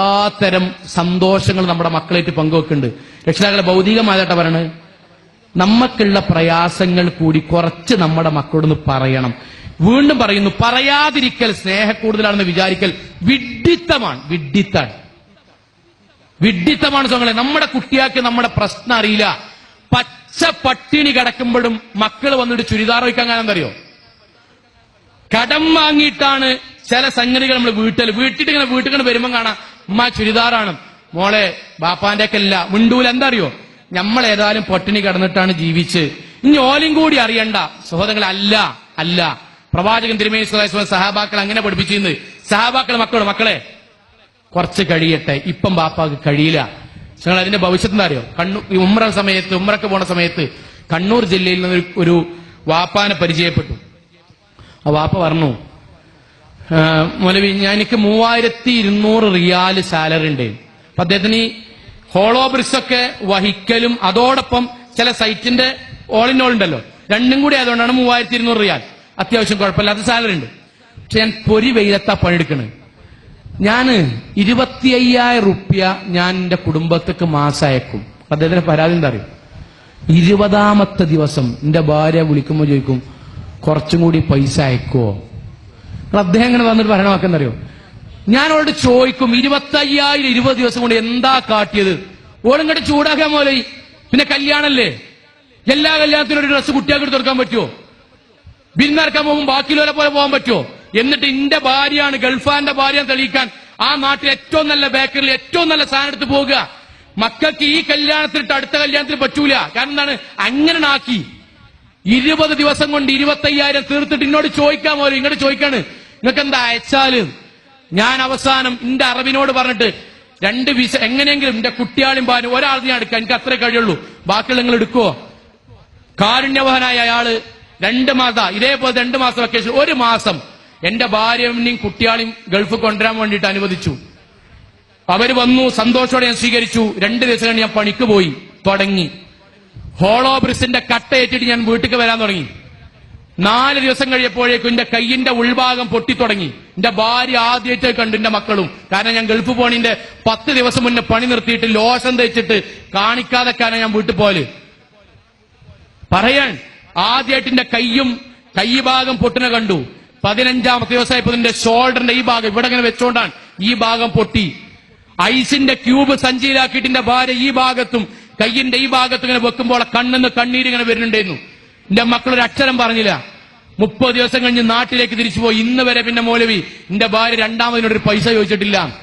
എല്ലാത്തരം സന്തോഷങ്ങൾ നമ്മുടെ മക്കളായിട്ട് പങ്കുവെക്കുന്നുണ്ട്. രക്ഷിതാക്കളെ ഭൗതികമായിട്ടാ പറയണത് നമ്മക്കുള്ള പ്രയാസങ്ങൾ കൂടി കുറച്ച് നമ്മുടെ മക്കളോടൊന്ന് പറയണം. വീണ്ടും പറയുന്നു പറയാതിരിക്കൽ സ്നേഹക്കൂടുതലാണെന്ന് വിചാരിക്കൽ വിഡ്ഢിത്തമാണ് വിഡ്ഢിത്താണ്. വിഡ്ഢിത്തമാണ് സ്വങ്ങളെ നമ്മുടെ കുട്ടിയാക്ക് നമ്മുടെ പ്രശ്നം അറിയില്ല. പച്ച പട്ടിണി കിടക്കുമ്പോഴും മക്കൾ വന്നിട്ട് ചുരിദാർ വയ്ക്കാൻ അറിയോ കടം വാങ്ങിയിട്ടാണ് ചില സംഗതികൾ നമ്മൾ വീട്ടിൽ വീട്ടിട്ട് ഇങ്ങനെ വീട്ടിൽ വരുമ്പോൾ കാണാം. ഉമ്മ ചുരിദാറാണ്. മോളെ ബാപ്പാന്റെ ഒക്കെ അല്ല മിണ്ടൂല. എന്താ അറിയോ നമ്മൾ ഏതായാലും പട്ടിണി കിടന്നിട്ടാണ് ജീവിച്ച്. ഇനി ഓലും കൂടി അറിയണ്ട. സഹോദരങ്ങൾ അല്ല. അല്ല പ്രവാചകൻ തിരുമേനി സഹാബാക്കൾ അങ്ങനെ പഠിപ്പിച്ചിരുന്നു. സഹാബാക്കൾ മക്കളോട് മക്കളെ? കുറച്ച് കഴിയട്ടെ. ഇപ്പം ബാപ്പാക്ക് കഴിയില്ല. നിങ്ങൾ അതിന്റെ ഭവിഷ്യത്ത് എന്താ അറിയോ? കണ്ണൂർ ഉമ്ര സമയത്ത് ഉമ്രക്ക് പോണ സമയത്ത് കണ്ണൂർ ജില്ലയിൽ നിന്ന് ഒരു- വാപ്പാനെ പരിചയപ്പെട്ടു. ആ വാപ്പ പറഞ്ഞു "ആ, മൗലവി ഞാൻ എനിക്ക് മൂവായിരത്തി ഇരുന്നൂറ് റിയാൽ സാലറി ഉണ്ട്. അപ്പൊ അദ്ദേഹത്തിന് ഈ ഒക്കെ വഹിക്കലും അതോടൊപ്പം ചില സൈറ്റിന്റെ ഓൾ ഇൻ ഓൾ ഉണ്ടല്ലോ. രണ്ടും കൂടി ആയതുകൊണ്ടാണ് മൂവായിരത്തി ഇരുന്നൂറ് റിയാൽ. അത്യാവശ്യം കുഴപ്പമില്ലാത്ത സാലറി ഉണ്ട്. പക്ഷെ ഞാൻ പൊരി വെയിലത്താ പണിയെടുക്കണത് ഞാൻ ഇരുപത്തി അയ്യായിരം റുപ്യ ഞാൻ എന്റെ കുടുംബത്തേക്ക് മാസം അയക്കും അദ്ദേഹത്തിന് പരാതി എന്താ അറിയും? ഇരുപതാമത്തെ ദിവസം എന്റെ ഭാര്യ വിളിക്കുമ്പോൾ ചോദിക്കും കുറച്ചും കൂടി പൈസ അയക്കുവോ? അപ്പോൾ അദ്ദേഹം ഇങ്ങനെ വന്നിട്ട് ഭരണമാക്കുന്നറിയോ ഞാൻ അവളോട് ചോദിക്കും ഇരുപത്തി അയ്യായിരം ഇരുപത് ദിവസം കൊണ്ട് എന്താ കാട്ടിയത്? ഓളിങ്ങോട്ട് ചൂടാക്കാൻ പോലെ. പിന്നെ കല്യാണല്ലേ? എല്ലാ കല്യാണത്തിനും ഒരു ഡ്രസ്സ് കുട്ടികൾക്ക് എടുത്ത് കൊടുക്കാൻ പറ്റുമോ ബിന്നറക്കാൻ പോകുമ്പോൾ ബാക്കിയുള്ളവരെ പോലെ പോകാൻ പറ്റുമോ എന്നിട്ട് എന്റെ ഭാര്യയാണ് ഗൾഫാന്റെ ഭാര്യ തെളിയിക്കാൻ ആ നാട്ടിൽ ഏറ്റവും നല്ല ബേക്കറിൽ ഏറ്റവും നല്ല സാധനം എടുത്ത് പോകുക. മക്കൾക്ക് ഈ കല്യാണത്തിനിട്ട് അടുത്ത കല്യാണത്തിന് പറ്റൂല. കാരണം എന്താണ്? അങ്ങനെ ആക്കി. ഇരുപത് ദിവസം കൊണ്ട് ഇരുപത്തയ്യായിരം തീർത്തിട്ട് എന്നോട് ചോദിക്കാൻ പോലും ഇങ്ങോട്ട് ചോദിക്കാണ്. നിങ്ങൾക്ക് എന്താ അയച്ചാൽ? ഞാൻ അവസാനം എന്റെ അറബിനോട് പറഞ്ഞിട്ട് രണ്ട് വിസ എങ്ങനെയെങ്കിലും എന്റെ കുട്ടിയാളും പാനും ഒരാൾ ഞാൻ എടുക്കാം എനിക്ക് അത്രേ കഴിയുള്ളൂ. ബാക്കിയുള്ള നിങ്ങൾ എടുക്കുവോ? കാരുണ്യവഹനായ അയാൾ രണ്ട് മാസം ഇതേപോലെ രണ്ട് മാസം വെക്കേഷൻ ഒരു മാസം എന്റെ ഭാര്യയും കുട്ടിയാളെയും ഗൾഫ് കൊണ്ടുവരാൻ വേണ്ടിയിട്ട് അനുവദിച്ചു. അവർ വന്നു സന്തോഷോടെ ഞാൻ സ്വീകരിച്ചു. രണ്ട് ദിവസം ഞാൻ പണിക്ക് പോയി തുടങ്ങി. ഹോളോ ബ്രിസിന്റെ കട്ട ഏറ്റിട്ട് ഞാൻ വീട്ടിലേക്ക് വരാൻ തുടങ്ങി. നാല് ദിവസം കഴിയപ്പോഴേക്കും എന്റെ കൈയിന്റെ ഉൾഭാഗം പൊട്ടിത്തുടങ്ങി എന്റെ ഭാര്യ ആദ്യമായിട്ട് കണ്ടു എന്റെ മക്കളും. കാരണം ഞാൻ ഗൾഫ് പോണിന്റെ പത്ത് ദിവസം മുന്നേ പണി നിർത്തിയിട്ട് ലോഷം കാണിക്കാതെ കാരണം ഞാൻ വീട്ടിൽ പോൽ പറയാൻ ആദ്യമായിട്ട് എന്റെ കയ്യും കൈ ഭാഗം പൊട്ടിനെ കണ്ടു. പതിനഞ്ചാമത്തെ ദിവസമായപ്പോ നിന്റെ ഷോൾഡറിന്റെ ഈ ഭാഗം ഇവിടെ ഇങ്ങനെ വെച്ചോണ്ടാണ് ഈ ഭാഗം പൊട്ടി. ഐസിന്റെ ക്യൂബ് സഞ്ചിയിലാക്കിയിട്ട് ഭാര്യ ഈ ഭാഗത്തും കയ്യിന്റെ ഈ ഭാഗത്ത് ഇങ്ങനെ വെക്കുമ്പോൾ കണ്ണെന്ന് കണ്ണീര് ഇങ്ങനെ വരുന്നുണ്ടായിരുന്നു എന്റെ മക്കളൊരു അക്ഷരം പറഞ്ഞില്ല. മുപ്പത് ദിവസം കഴിഞ്ഞ് നാട്ടിലേക്ക് തിരിച്ചു പോയി. ഇന്ന് വരെ പിന്നെ മൗലവി എന്റെ ഭാര്യ രണ്ടാമതിനോടൊരു പൈസ ചോദിച്ചിട്ടില്ല.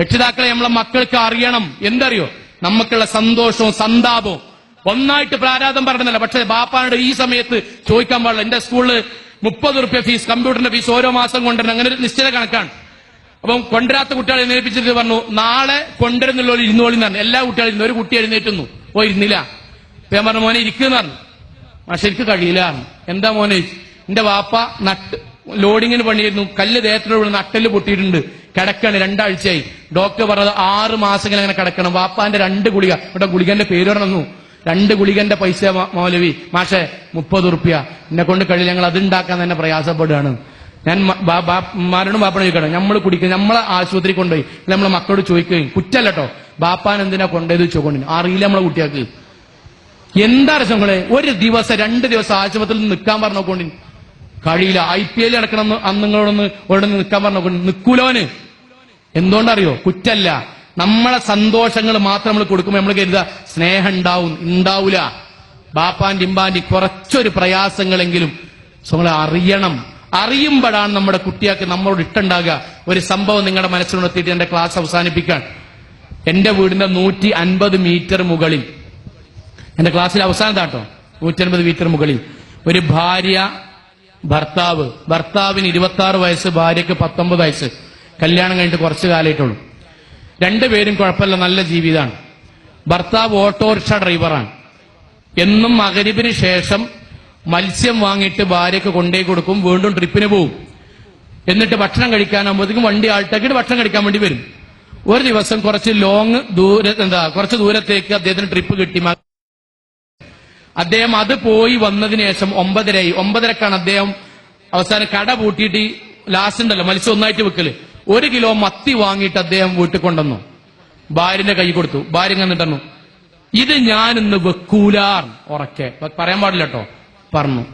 രക്ഷിതാക്കളെ നമ്മളെ മക്കൾക്ക് അറിയണം. എന്തറിയോ? നമുക്കുള്ള സന്തോഷവും സന്താപവും. ഒന്നായിട്ട് പ്രാരാധം പറഞ്ഞതല്ല. പക്ഷെ ബാപ്പാനോട് ഈ സമയത്ത് ചോദിക്കാൻ പാടില്ല. എന്റെ സ്കൂളിൽ മുപ്പത് റുപ്യ ഫീസ് കമ്പ്യൂട്ടറിന്റെ ഫീസ് ഓരോ മാസം കൊണ്ടുവരണം. അങ്ങനെ ഒരു നിശ്ചിത കണക്കാണ്. അപ്പം കൊണ്ടുവരാത്ത കുട്ടികളെ എഴുന്നേൽപ്പിച്ചിട്ട് പറഞ്ഞു നാളെ കൊണ്ടുവരുന്നുള്ള ഒരു ഇരുന്നോളി എന്ന് പറഞ്ഞു. എല്ലാ കുട്ടികളും ഒരു കുട്ടി എഴുന്നേറ്റുന്നു. ഓ ഇരുന്നില്ല. ഞാൻ പറഞ്ഞു മോനെ ഇരിക്കുന്ന പറഞ്ഞു. പക്ഷെ എനിക്ക് കഴിയില്ല. എന്താ മോനെ? എന്റെ വാപ്പ നട്ട് ലോഡിങ്ങിന് പണിയായിരുന്നു. കല്ല് ദേഹത്തിനോട് നട്ടൽ പൊട്ടിയിട്ടുണ്ട്. കിടക്കാണ്. രണ്ടാഴ്ചയായി. ഡോക്ടർ പറഞ്ഞത് ആറ് മാസം അങ്ങനെ കിടക്കണം. വാപ്പാന്റെ രണ്ട് ഗുളിക. ഇവിടെ ഗുളികന്റെ പേര് പറഞ്ഞു രണ്ട് ഗുളികന്റെ പൈസ മോലവി. മൗലവി മാഷെ മുപ്പത് ഉറുപ്പ്യ. എന്നെ കൊണ്ട് കഴിയില്ല. ഞങ്ങൾ അതുണ്ടാക്കാൻ തന്നെ പ്രയാസപ്പെടുകയാണ്. ഞാൻ ബാപ്പന്മാരോടും ബാപ്പനെ ചോദിക്കണം നമ്മൾ കുടിക്കുക നമ്മളെ ആശുപത്രി കൊണ്ടുപോയി. നമ്മളെ മക്കളോട് ചോദിക്കുകയും കുറ്റല്ല കേട്ടോ ബാപ്പാൻ എന്തിനാ കൊണ്ടുപോയത് ചോദിക്കൊണ്ടിന് അറിയില്ല നമ്മളെ കുട്ടികൾക്ക്. എന്താ രസങ്ങളെ ഒരു ദിവസം രണ്ട് ദിവസം ആശുപത്രിയിൽ നിൽക്കാൻ പറഞ്ഞോക്കൊണ്ടി കഴിയില്ല ഐ പി എൽ നടക്കണം അന്ന് നിങ്ങളോടൊന്ന് ഇവിടെ നിൽക്കാൻ പറഞ്ഞോക്കൊണ്ട് നിൽക്കൂലോന് എന്തുകൊണ്ടറിയോ? കുറ്റല്ല നമ്മളെ സന്തോഷങ്ങൾ മാത്രം നമ്മൾ കൊടുക്കുമ്പോൾ നമ്മൾ കരുതുക സ്നേഹം ഉണ്ടാവും ഉണ്ടാവൂല. ബാപ്പാന്റെ ഇമ്പാന്റെ കുറച്ചൊരു പ്രയാസങ്ങളെങ്കിലും നമ്മൾ അറിയണം. അറിയുമ്പോഴാണ് നമ്മുടെ കുട്ടിയാക്ക് നമ്മളോട് ഇട്ടുണ്ടാകുക ഒരു സംഭവം നിങ്ങളുടെ മനസ്സിലുണർത്തിയിട്ട് എന്റെ ക്ലാസ് അവസാനിപ്പിക്കാൻ എന്റെ വീടിന്റെ നൂറ്റി അൻപത് മീറ്റർ മുകളിൽ. എന്റെ ക്ലാസ്സിൽ അവസാനം അവസാനത്താട്ടോ നൂറ്റൻപത് മീറ്റർ മുകളിൽ. ഒരു ഭാര്യ ഭർത്താവ്. ഭർത്താവിന് ഇരുപത്തി ആറ് വയസ്സ് ഭാര്യയ്ക്ക് പത്തൊമ്പത് വയസ്സ്. കല്യാണം കഴിഞ്ഞിട്ട് കുറച്ച് കാലമായിട്ടുള്ളൂ. രണ്ടുപേരും കുഴപ്പമില്ല നല്ല ജീവിതമാണ് ഭർത്താവ് ഓട്ടോറിക്ഷ ഡ്രൈവറാണ്. എന്നും മകരിബിന് ശേഷം മത്സ്യം വാങ്ങിയിട്ട് ഭാര്യയ്ക്ക് കൊണ്ടേ കൊടുക്കും വീണ്ടും ട്രിപ്പിന് പോകും എന്നിട്ട് ഭക്ഷണം കഴിക്കാനാകുമ്പോഴത്തേക്കും വണ്ടി ആൾട്ടാക്കിയിട്ട് ഭക്ഷണം കഴിക്കാൻ വേണ്ടി വരും. ഒരു ദിവസം കുറച്ച് ലോങ് ദൂര എന്താ കുറച്ച് ദൂരത്തേക്ക് അദ്ദേഹത്തിന് ട്രിപ്പ് കിട്ടി. അദ്ദേഹം അത് പോയി വന്നതിന് ശേഷം ഒമ്പതരയായി. ഒമ്പതരക്കാണ് അദ്ദേഹം അവസാനം കട പൂട്ടിയിട്ട് ലാസ്റ്റ് ഉണ്ടല്ലോ മത്സ്യം ഒന്നായിട്ട് വെക്കൽ. ഒരു കിലോ മത്തി വാങ്ങിയിട്ട് അദ്ദേഹം വീട്ടിൽ കൊണ്ടുവന്നു. ഭാര്യന്റെ കൈ കൊടുത്തു. ഭാര്യ കന്നിട്ടു ഇത് ഞാനിന്ന് വെക്കൂലാർ ഉറക്കെ. പറയാൻ പാടില്ല കേട്ടോ. പറഞ്ഞു.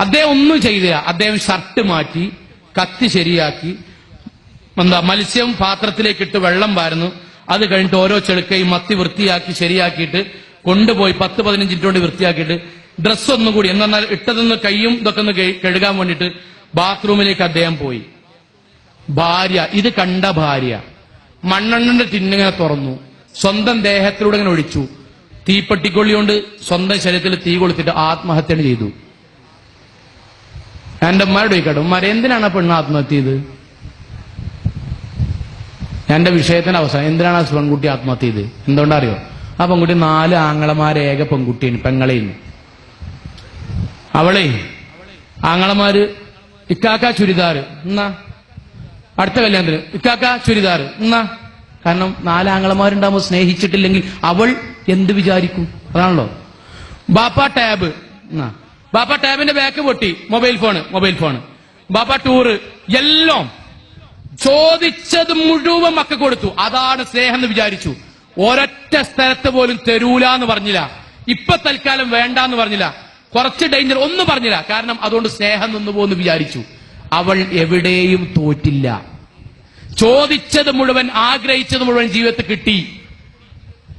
അദ്ദേഹം ഒന്നും ചെയ്തില്ല. അദ്ദേഹം ഷർട്ട് മാറ്റി കത്തി ശരിയാക്കി. എന്താ മത്സ്യം പാത്രത്തിലേക്ക് ഇട്ട് വെള്ളം പാരുന്നു അത് കഴിഞ്ഞിട്ട് ഓരോ ചെളുക്കയും മത്തി വൃത്തിയാക്കി ശരിയാക്കിയിട്ട് കൊണ്ടുപോയി പത്ത് പതിനഞ്ച് മിനിറ്റ് കൊണ്ട് വൃത്തിയാക്കിയിട്ട് ഡ്രസ്സ് ഒന്നും കൂടി എന്നാൽ ഇട്ടതൊന്ന് കൈയും ഇതൊക്കെ ഒന്ന് കഴുകാൻ വേണ്ടിയിട്ട് ബാത്റൂമിലേക്ക് അദ്ദേഹം പോയി. ഭാര്യ ഇത് കണ്ട ഭാര്യ മണ്ണെണ്ണന്റെ ടിന്നിങ്ങനെ തുറന്നു. സ്വന്തം ദേഹത്തിലൂടെ ഇങ്ങനെ ഒഴിച്ചു. തീപ്പെട്ടിക്കൊള്ളി കൊണ്ട് സ്വന്തം ശരീരത്തിൽ തീ കൊളുത്തിട്ട് ആത്മഹത്യ ചെയ്തു. എന്റെ ഉമ്മാരോട് ചോദിക്കട്ടെ ഉമ്മാരെ എന്തിനാണ് പെണ്ണ് ആത്മഹത്യ ചെയ്ത് എന്റെ വിഷയത്തിന്റെ അവസാനം എന്തിനാണ് ആ പെൺകുട്ടി ആത്മഹത്യ ചെയ്ത് എന്തുകൊണ്ടറിയോ? ആ പെൺകുട്ടി നാല് ആങ്ങളമാരെ ഏക പെൺകുട്ടിയാണ് പെങ്ങളെയും. അവളെ ആങ്ങളമാര് ഇക്കാക്ക ചുരിദാർ എന്നാ? അടുത്ത കല്യാണത്തിന് ഇക്കാക്ക ചുരിദാർ എന്നാ? കാരണം നാലാങ്ങളമാരുണ്ടാകുമ്പോൾ സ്നേഹിച്ചിട്ടില്ലെങ്കിൽ അവൾ എന്ത് വിചാരിക്കും? അതാണല്ലോ. ബാപ്പ ടാബ്. ബാപ്പ ടാബിന്റെ ബാക്ക് പൊട്ടി. Mobile phone mobile phone. ബാപ്പ ടൂറ് എല്ലാം ചോദിച്ചത് മുഴുവൻ മക്ക കൊടുത്തു. അതാണ് സ്നേഹം എന്ന് വിചാരിച്ചു. ഒരൊറ്റ സ്ഥലത്ത് പോലും തരൂല എന്ന് പറഞ്ഞില്ല. ഇപ്പൊ തൽക്കാലം വേണ്ട എന്ന് പറഞ്ഞില്ല. കുറച്ച് ഡേഞ്ചർ ഒന്നും പറഞ്ഞില്ല. കാരണം അതുകൊണ്ട് സ്നേഹം നിന്നു പോകുന്നു വിചാരിച്ചു. അവൾ എവിടെയും തോറ്റില്ല. ചോദിച്ചത് മുഴുവൻ ആഗ്രഹിച്ചത് മുഴുവൻ ജീവിതത്തിൽ കിട്ടി.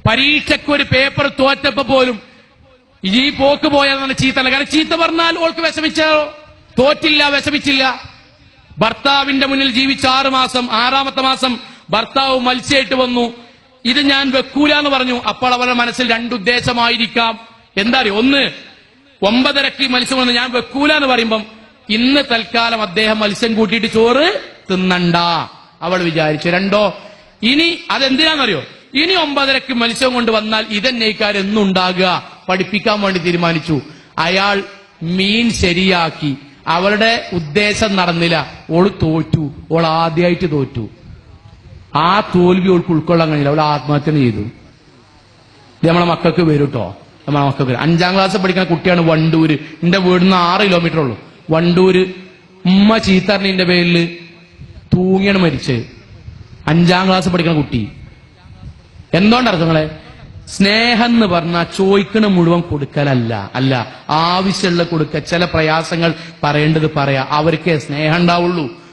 പരീക്ഷയ്ക്ക് ഒരു പേപ്പർ തോറ്റപ്പോ പോലും ഈ പോക്ക് പോയാൽ നല്ല ചീത്തല്ല. കാരണം ചീത്ത പറഞ്ഞാൽ ഓൾക്ക് വിഷമിച്ചോ തോറ്റില്ല വിഷമിച്ചില്ല. ഭർത്താവിന്റെ മുന്നിൽ ജീവിച്ച ആറ് മാസം ആറാമത്തെ മാസം ഭർത്താവ് മത്സ്യമായിട്ട് വന്നു. ഇത് ഞാൻ വെക്കൂല എന്ന് പറഞ്ഞു. അപ്പോൾ അവരുടെ മനസ്സിൽ രണ്ടുദ്ദേശമായിരിക്കാം എന്താ അറിയോ? ഒന്ന് ഒമ്പതരക്ക് മത്സ്യം വന്ന് ഞാൻ വെക്കൂല എന്ന് പറയുമ്പം ഇന്ന് തൽക്കാലം അദ്ദേഹം മത്സ്യം കൂട്ടിയിട്ട് ചോറ് തിന്നണ്ട. അവൾ വിചാരിച്ചു. രണ്ടോ ഇനി അതെന്തിനാണെന്നറിയോ ഇനി ഒമ്പതരക്ക് മത്സ്യം കൊണ്ട് വന്നാൽ ഇതെന്നേക്കാർ എന്നുണ്ടാകുക പഠിപ്പിക്കാൻ വേണ്ടി തീരുമാനിച്ചു. അയാൾ മീൻ ശരിയാക്കി. അവളുടെ ഉദ്ദേശം നടന്നില്ല. ഓൾ തോറ്റു. ഓൾ ആദ്യമായിട്ട് തോറ്റു. ആ തോൽവി ഓൾക്ക് ഉൾക്കൊള്ളാൻ കഴിഞ്ഞില്ല അവൾ ആത്മഹത്യ ചെയ്തു. ഇത് നമ്മളെ മക്കൾക്ക് വരും കേട്ടോ. നമ്മളെ മക്കൾക്ക് വരും. അഞ്ചാം ക്ലാസ് പഠിക്കുന്ന കുട്ടിയാണ് വണ്ടൂര്. എന്റെ വീടിന്ന് ആറ് കിലോമീറ്റർ ഉള്ളു. വണ്ടൂര് ഉമ്മ ചീത്തറിന്റെ പേരിൽ തൂങ്ങിയാണ് മരിച്ചത്. അഞ്ചാം ക്ലാസ് പഠിക്കുന്ന കുട്ടി. എന്തുകൊണ്ടറിയാം നിങ്ങളെ സ്നേഹം എന്ന് പറഞ്ഞാൽ ചോദിക്കണ മുഴുവൻ കൊടുക്കലല്ല. അല്ല ആവശ്യമുള്ള കൊടുക്ക. ചില പ്രയാസങ്ങൾ പറയേണ്ടത് പറയാ. അവർക്കേ സ്നേഹം ഉണ്ടാവുള്ളൂ.